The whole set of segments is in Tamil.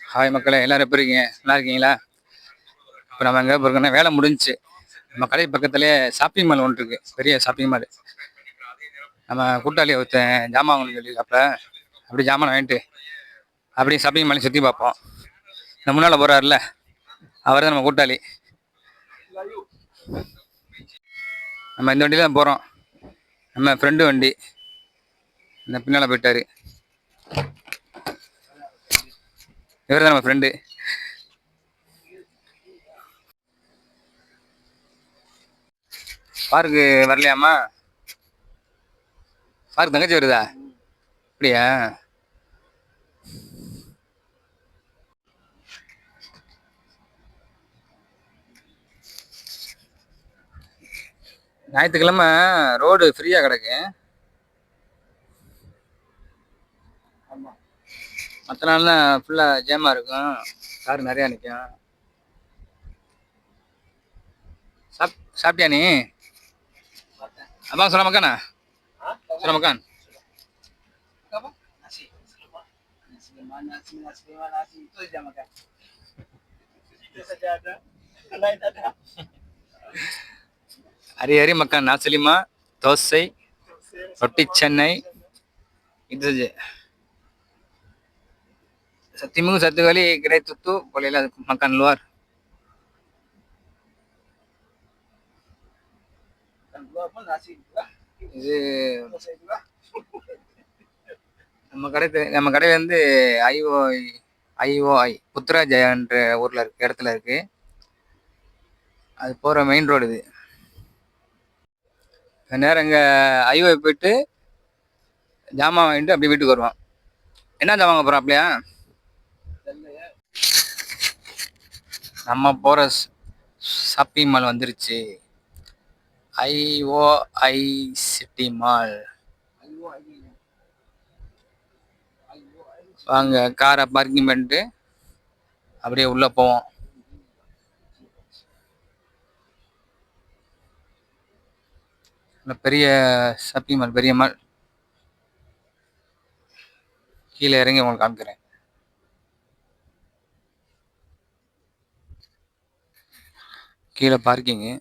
ஹாய் மக்களே எல்லோரும் எப்படி இருக்கீங்க? நல்லா இருக்கீங்களா? இப்போ நம்ம எங்கே போயிருக்கோம்னா வேலை முடிஞ்சிச்சு நம்ம கடை பக்கத்துலேயே ஷாப்பிங் மால் ஒன்று இருக்குது பெரிய ஷாப்பிங் மால் நம்ம கூட்டாளி ஒருத்தன் ஜாமான் வாங்கணும்னு சொல்லி அப்போ அப்படி ஜாமான் வாங்கிட்டு அப்படியே ஷாப்பிங் மாலையும் சுற்றி பார்ப்போம். இந்த முன்னால் போகிறாருல அவர் தான் நம்ம கூட்டாளி. நம்ம இந்த வண்டியில தான் போகிறோம் நம்ம ஃப்ரெண்டு வண்டி. இந்த பின்னால் போயிட்டாரு. இவர் தான் நம்ம ஃப்ரெண்டு பார்க்கு வரலையாம்மா? பார்க் தங்கச்சி வருதா? அப்படியா? ஞாயிற்றுக்கிழமை ரோடு ஃப்ரீயாக கிடக்கு. மற்ற நாள்லாம் ஃபுல்லாக ஜேமாக இருக்கும். கார் நிறையா நிற்கும் சாப் சாப்பிட்டியா நீ? அப்பா சொல்ல மக்கானா? சொல்ல மக்கான். ஹரி ஹரி மக்கான் நாசலிமா தோசை ரொட்டி சென்னை. இது சத்தியமுக சத்துகளி கிடைத்துத்து போலையில மக்கான் luar. இது நம்ம கடை நம்ம கடை வந்து ஐஓஐ ஐஓஐ புத்ராஜயான்ற ஊர்ல இருக்கு இடத்துல இருக்கு. அது போற மெயின் ரோடு இது. நேரம் இங்க ஐஓஐ போயிட்டு ஜாமான் வாங்கிட்டு அப்படியே வீட்டுக்கு வருவோம் என்ன ஜாமான் வாங்க அப்படியா? நம்ம போகிற ஷாப்பிங் மால் வந்துருச்சு. IOI city mall. வாங்க காரை பார்க்கிங் பண்ணிட்டு அப்படியே உள்ளே போவோம். பெரிய ஷாப்பிங் மால் பெரிய மால். கீழே இறங்கி உங்களுக்கு காமிக்கிறேன். கீழே பார்க்கிங்கு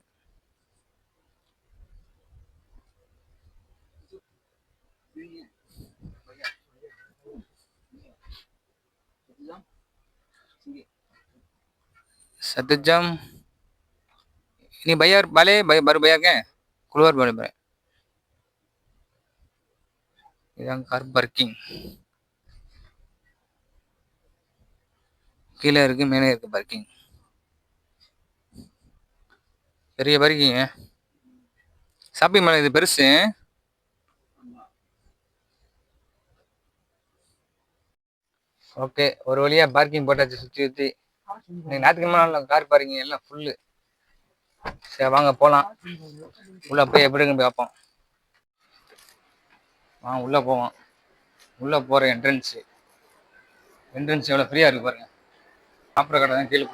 சத்தஜம் நீ பையார் பாலே பய பரு பையா இருக்கேன் குழுவார் பாரு பாரு இதுதான் கார் பார்க்கிங் கீழே இருக்கு மேலே இருக்குது பார்க்கிங் பெரிய பார்க்கிங் ஷாப்பிங் மால் இது பெருசு. ஓகே ஒரு வழியா பார்க்கிங் போட்டாச்சு சுற்றி சுற்றி இன்னைக்கு ஞாயிற்றுக்கிழமை கார் பார்க்கிங் எல்லாம் ஃபுல்லு சரி வாங்க போகலாம் உள்ள போய் எப்படி இருக்குன்னு பார்ப்போம். வாங்க உள்ள போவோம். உள்ள போகிற என்ட்ரன்ஸ் என்ட்ரன்ஸ் எவ்வளோ ஃப்ரீயா இருக்கு பாருங்க. சாப்பிட்ற கடை தான் கீழே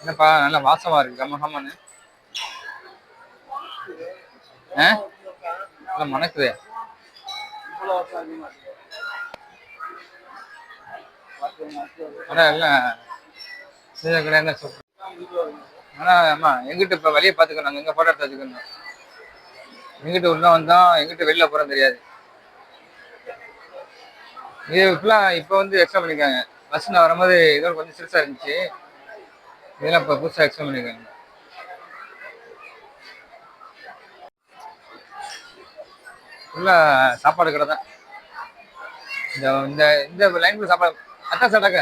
என்னப்பா நல்லா வாசமா இருக்கு கம்ம கம்மன்னு ஆ? நல்லா மணக்குது. ஆனா எல்லாம் சின்ன கடை ஆமா எங்கிட்ட இப்ப வழிய பாத்துக்கணும் எங்க ஃபோட்டோ எடுத்து வச்சுக்கணும். எங்கிட்ட உள்ள வந்தோம் எங்கிட்ட வெளில போறோம் தெரியாது. இது இப்பெல்லாம் இப்போ வந்து எக்ஸ்ட்ரா பண்ணிருக்காங்க. பஸ் நான் வரும்போது இதோட கொஞ்சம் சிறுசா இருந்துச்சு. இதெல்லாம் இப்போ புதுசா எக்ஸ்பிளைன் பண்ணிருக்காங்க. ஃபுல்லா சாப்பாடு கடை தான். இந்த இந்த இந்த லைன் சாப்பாடு அத்தாஸ் அடக்க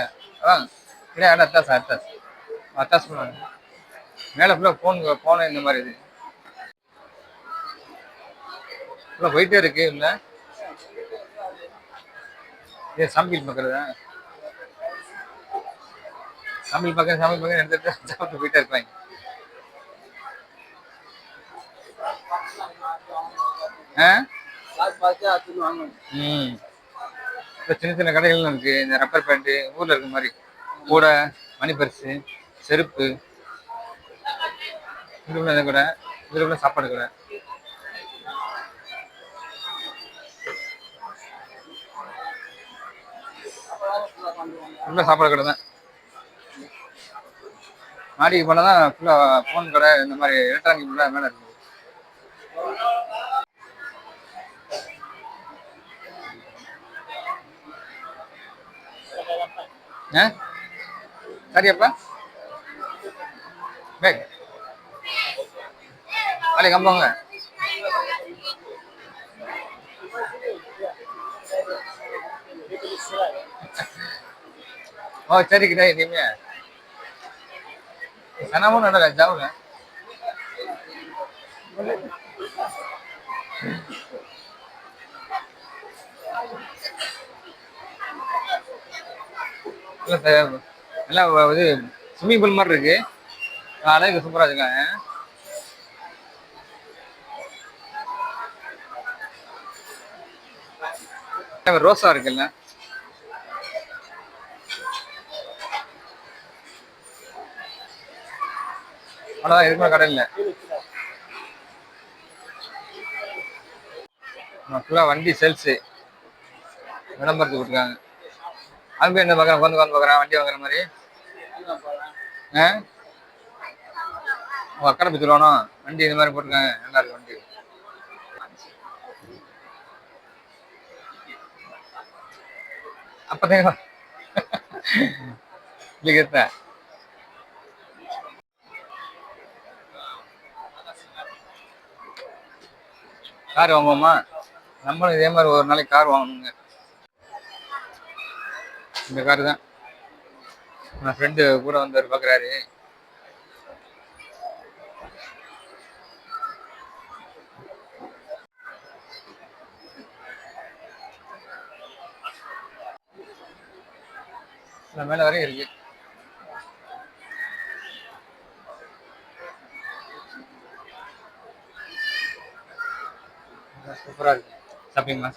வாங்க கிடையாது அட அத்தாஸ் அத்தாஸ் அத்தாஸ் பண்ணுவாங்க. மேலே ஃபுல்லாக ஃபோன் ஃபோனு இந்த மாதிரி இது. ஃபுல்லாக போயிட்டே இருக்கு இல்லை இது சமையல் பார்க்குறதா சாமி பக்கம் சாமி பக்கம் எடுத்துட்டு சாப்பிட்டு போயிட்டே இருக்கிறாங்க ம். இப்போ சின்ன சின்ன கடைகள்லாம் இருக்கு. இந்த ரப்பர் பேண்ட்டு ஊரில் இருக்க மாதிரி. கூடை மணி பரிசு செருப்பு. இதுக்குள்ள கூட இதுக்குள்ள சாப்பாடு கூட. சாப்பாடு கடை தான். மாடிக்கு போனால் தான் ஃபுல்லாக ஃபோன் கடை இந்த மாதிரி எலக்ட்ரானிக் ஃபுல்லாக மேலே இருக்குது ஆ? சரியப்பா பேக் அலை கம்பாங்க ஓ சரி கிட்ட இனிமே. கனவும் நடக்க ஜாவுல இல்லை சார் இது ஸ்விம்மிங் பூல் மாதிரி இருக்கு. அழகு சூப்பராக இருக்காங்க ரோஸா இருக்குல்ல? அவ்வளோதான் எதுக்குமே கடை இல்லை. ஃபுல்லாக வண்டி சேல்ஸு விளம்பரத்துக்கு கொடுத்துருக்காங்க. அங்கே என்ன பார்க்குறேன் உட்காந்து உட்காந்து பார்க்குறேன் வண்டி வாங்குற மாதிரி. ஆ? ஓ அக்கறை பற்றி சொல்லணும் வண்டி இந்த மாதிரி போட்டிருக்காங்க. நல்லா இருக்கு வண்டி. அப்பதான் இல்லைங்க கார் வாங்குவோமா? நம்மளும் இதே மாதிரி ஒரு நாளைக்கு கார் வாங்கணுங்க. இந்த கார் தான். என் ஃப்ரெண்டு கூட வந்தார் பார்க்குறாரு மேலே வரையும் இருக்கு. சூப்பராக இருக்கு சாப்பிட்டீங்களா?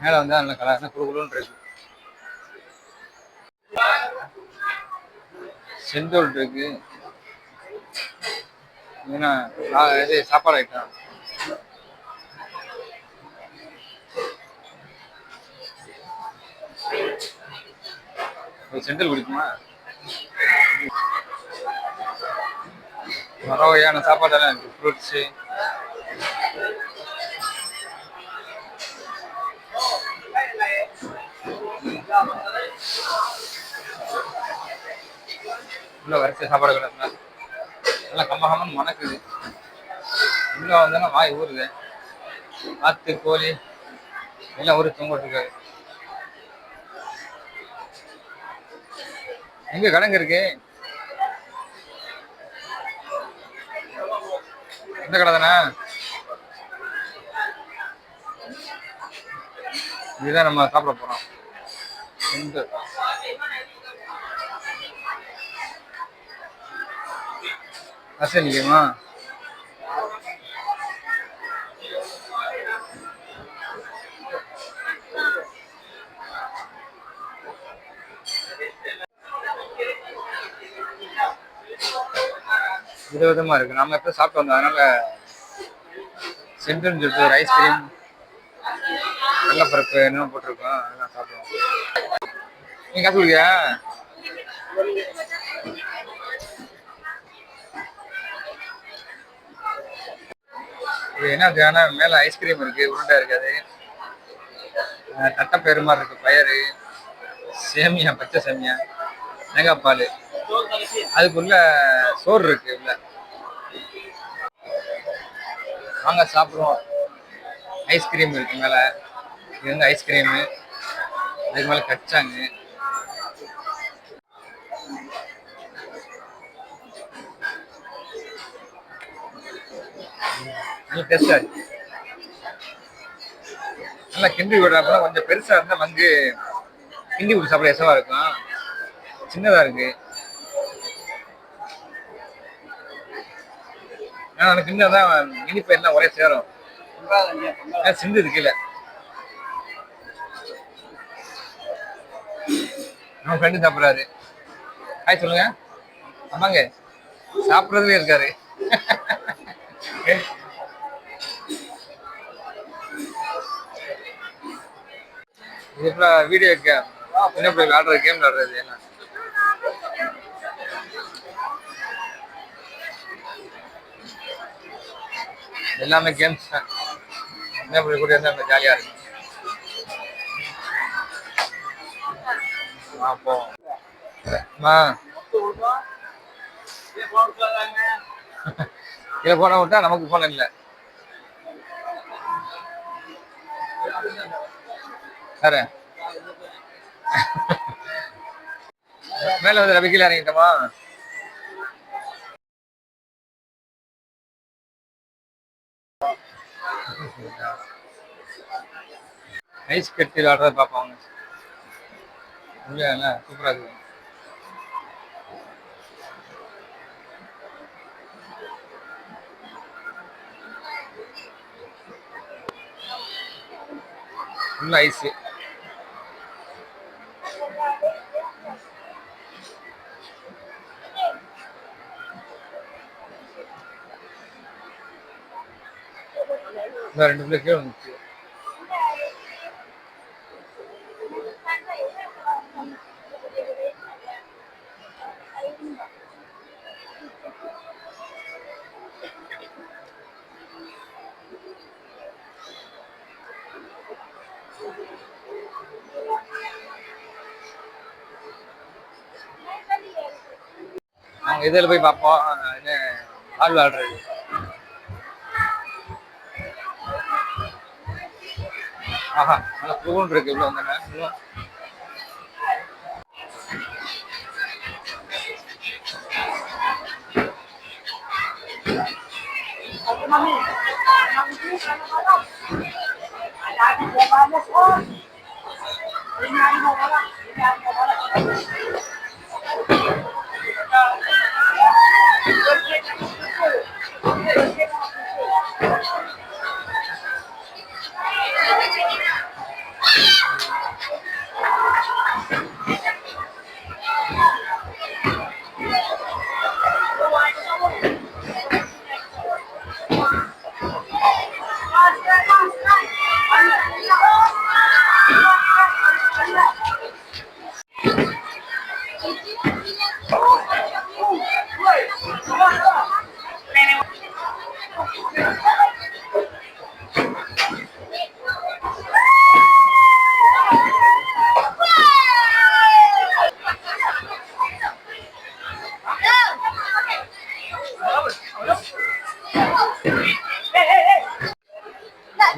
மேலே வந்து நல்ல கலர் குழு குழுன்னு இருக்கு. செந்தோல் இருக்கு. ஏன்னா இது சாப்பாடு ஐட்டம் செந்தல் பிடிக்குமா? வர வகையான சாப்பாடெல்லாம் இருக்கு. ஃப்ரூட்ஸு உள்ள வரிசை சாப்பாடு கிடக்குல நல்லா கம்ம மணக்குது. உள்ள வந்தோன்னா வாய் ஊறுது. ஆத்து கோழி எல்லாம் ஊறி தூங்கிட்டு எங்க கடைங்க இருக்கு? எந்த கடை தானே? இதுதான் நம்ம சாப்பிட போறோம். இந்த அசை நிற்குமா விதவிதமாக இருக்கு. நம்ம எப்போ சாப்பிட்டு வந்தோம்? அதனால் சென்ட்ரல் சொல்லிட்டு ஒரு ஐஸ்கிரீம் கடலப்பருப்பு என்னென்ன போட்டிருக்கோம். அதெல்லாம் சாப்பிடுவோம். நீங்கள் காசு கொடுக்கியா இது என்ன ஆனால் மேல ஐஸ்கிரீம் இருக்கு உருண்டை இருக்காது. தட்டைப்பயிறு மாதிரி இருக்கு பயறு. சேமியா பச்சை சேமியா தேங்காய் பால். அதுக்குள்ள சோறு இருக்கு உள்ள. வாங்க சாப்பிடுவோம். ஐஸ்கிரீம் இருக்கு மேல. இது வந்து ஐஸ்கிரீமு அதுக்கு மேல கச்சாங்க. நல்ல இருக்கு நல்லா கிண்டி விடுறப்ப கொஞ்சம் பெருசா இருந்தா வந்து கிண்டி விட்டு சாப்பிட எசவா இருக்கும். சின்னதா இருக்கு. ஆனா எனக்கு கிண்டா தான் இனிப்பு எல்லாம் ஒரே சேரும். சிந்து இருக்கு நம்ம ஃப்ரெண்டு சாப்பிட்றாரு. ஹாய் சொல்லுங்க. ஆமாங்க சாப்பிட்றதுலேயே இருக்காரு. இது வீடியோ கேம் சின்ன பிள்ளை விளாடுற கேம் விளாடுறது என்ன? எல்லாமே கேம்ஸ் தான். சின்ன பிள்ளை கூட இருந்தால் ஜாலியாக இருக்கும். அப்போ அம்மா. போன விட்டா நமக்கு போன இல்லை. வேற மேல வந்து ரவி இறங்கிட்டோமா? ஐஸ் கட்டி விளாடுறத பார்ப்பாங்க இல்லையா சூப்பரா இருக்கு. ஃபுல் ஐஸு நான் ரெண்டு பிள்ளை கீழே வந்துச்சு. நாங்கள் இதில் போய் பார்ப்போம் என்ன ஆள் விளாடுறது ஆஹா நல்லா பூன் இருக்கு இவ்வளோ வந்தேன் என்னது ஃப்ரூட்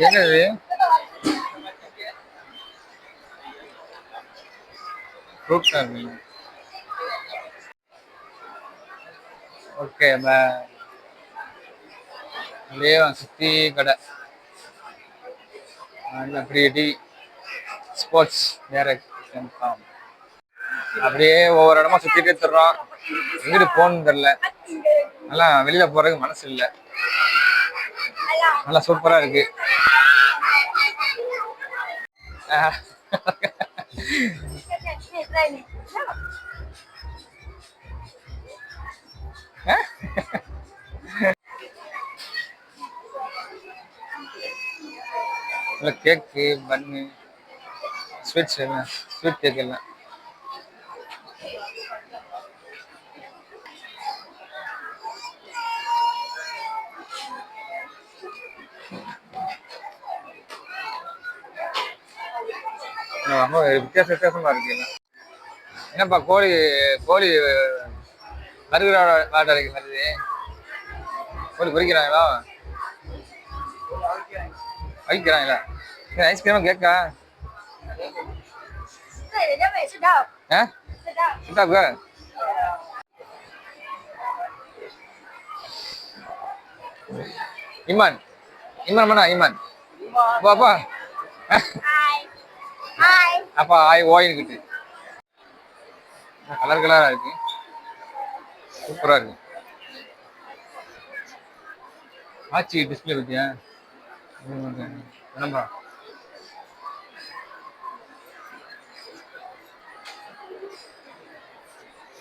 என்னது? ஓகே நம்ம அப்படியே சுற்றி கடை. நல்ல ஸ்போர்ட்ஸ் டேரக்ட் அப்படியே ஒவ்வொரு இடமா சுற்றிட்டே தர்றோம். எங்கிட்டு போகணுன்னு தெரில நல்லா வெளியில போறதுக்கு மனசு இல்லை. நல்லா சூப்பரா இருக்கு. இல்ல கேக்கு பன்னு ஸ்வீட்ஸ் எல்லாம் ஸ்வீட் கேக் எல்லாம் ரொம்ப வித்தியாச வித்தியாசமாக இருக்கீங்க. என்னப்பா கோழி கோழி மறுகிற வாட்டை இருக்கு மாதிரி. கோழி பொறிக்கிறாங்களா? வைக்கிறாங்களா? சரி ஐஸ்கிரீமும் கேட்கா ஆ? சிட்டாப்கா இமான். இமான் மனா இமான். பாப்பா அப்பா ஆய் ஓயின்கிட்டு கலர் கலரா இருக்கு. சூப்பரா இருக்கு. ஆச்சி டிஸ்பிளே பற்றியா என்னப்பா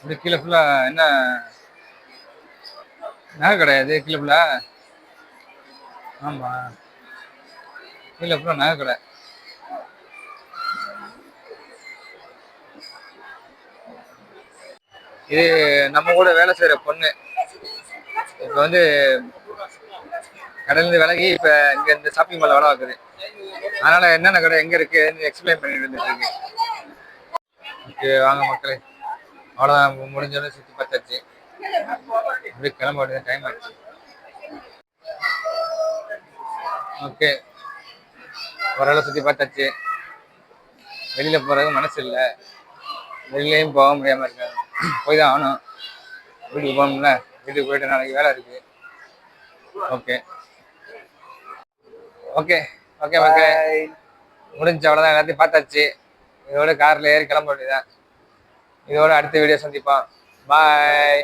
இது கீழே ஃபுல்லா என்ன? நகை கிடையாது கீழே ஃபுல்லா ஆமா. கீழே ஃபுல்லா நகை கடை. இது நம்ம கூட வேலை செய்யற பொண்ணு. இப்போ வந்து கடையிலேருந்து விலகி இப்போ இங்கே இந்த ஷாப்பிங் மாலில் வேலை ஆகுது அதனால என்னென்ன கடை எங்கே இருக்குன்னு எக்ஸ்பிளைன் பண்ணிட்டு இருந்துருக்கு ஓகே வாங்க மக்களே. அவ்வளோதான் முடிஞ்சோடனே சுற்றி பார்த்தாச்சு. இப்படி கிளம்ப வேண்டிய டைம் ஆச்சு. ஓகே. ஓரளவு சுற்றி பார்த்தாச்சு. வெளியில போகிறது மனசு இல்லை. வெளியிலையும் போக முடியாம இருக்காது போய் தான் ஆகணும். வீட்டுக்கு போகணும்ல? வீட்டுக்கு போயிட்டு நாளைக்கு வேலை இருக்கு. ஓகே. ஓகே. ஓகே ஓகே முடிஞ்ச அவ்வளோதான் எல்லாத்தையும் பார்த்தாச்சு. இதோட கார்ல ஏறி கிளம்ப வேண்டியதான் இதோட அடுத்த வீடியோ சந்திப்போம். பாய்